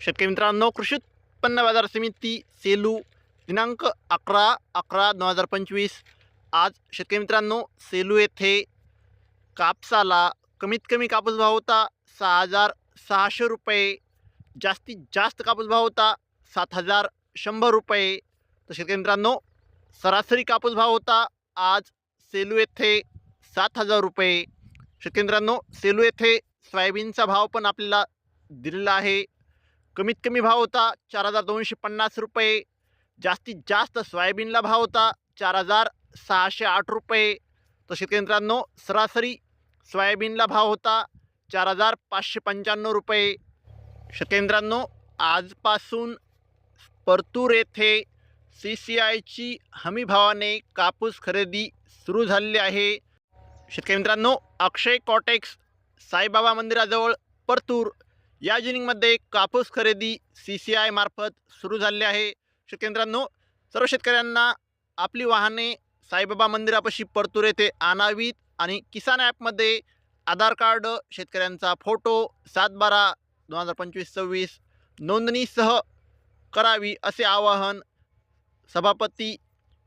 शेतकरी मित्रांनो कृषी उत्पन्न बाजार समिती सेलू दिनांक अकरा अकरा दोन हजार पंचवीस. आज शेतकरी मित्रांनो सेलू येथे कापसाला कमीत कमी कापूस भाव होता सहा हजार सहाशे रुपये. जास्तीत जास्त कापूस भाव होता सात हजार शंभर रुपये. तर शेतकरी मित्रांनो सरासरी कापूस भाव होता आज सेलू येथे सात हजार रुपये. शेतकरी मित्रांनो सेलू येथे सोयाबीनचा भाव पण आपल्याला दिलेला आहे. कमीत कमी भाव होता चार हजार दोनशे पन्नास रुपये. जास्तीत जास्त सोयाबीनला भाव होता चार हजार सहाशे आठ रुपये. तर शेतकरी मित्रांनो सरासरी सोयाबीनला भाव होता चार हजार पाचशे पंच्याण्णव रुपये. शेतकरी मित्रांनो आजपासून परतूर येथे सी सी आयची हमी भावाने कापूस खरेदी सुरू झालेली आहे. शेतकरी मित्रांनो अक्षय कॉटेक्स साईबाबा मंदिराजवळ परतूर या जिनिंगमध्ये कापूस खरेदी सी सी आय मार्फत सुरू झालेली आहे. शेतकरी मित्रांनो सर्व शेतकऱ्यांना आपली वाहने साईबाबा मंदिरापाशी परतूर येथे आणावीत आणि किसान ॲपमध्ये आधार कार्ड शेतकऱ्यांचा फोटो सात बारा दोन हजार पंचवीस सव्वीस नोंदणीसह करावी असे आवाहन सभापती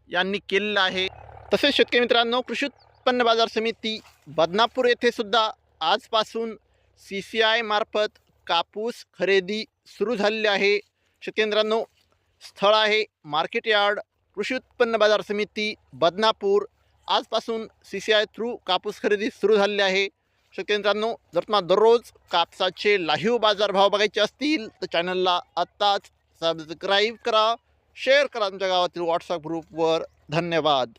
यांनी केलेलं आहे. तसेच शेतकरी मित्रांनो कृषी उत्पन्न बाजार समिती बदनापूर येथे सुद्धा आजपासून सी सी आय मार्फत कापूस खरेदी सुरू झालेली आहे. शेतकेंद्रांनो स्थळ आहे मार्केट यार्ड कृषी उत्पन्न बाजार समिती बदनापूर. आजपासून सी सी आय थ्रू कापूस खरेदी सुरू झालेली आहे. शेतकेंद्रांनो जर तुम्हाला दररोज कापसाचे लाहीव बाजारभाव बघायचे असतील तर चॅनलला आत्ताच सबस्क्राईब करा शेअर करा तुमच्या गावातील व्हॉट्सअप ग्रुपवर धन्यवाद.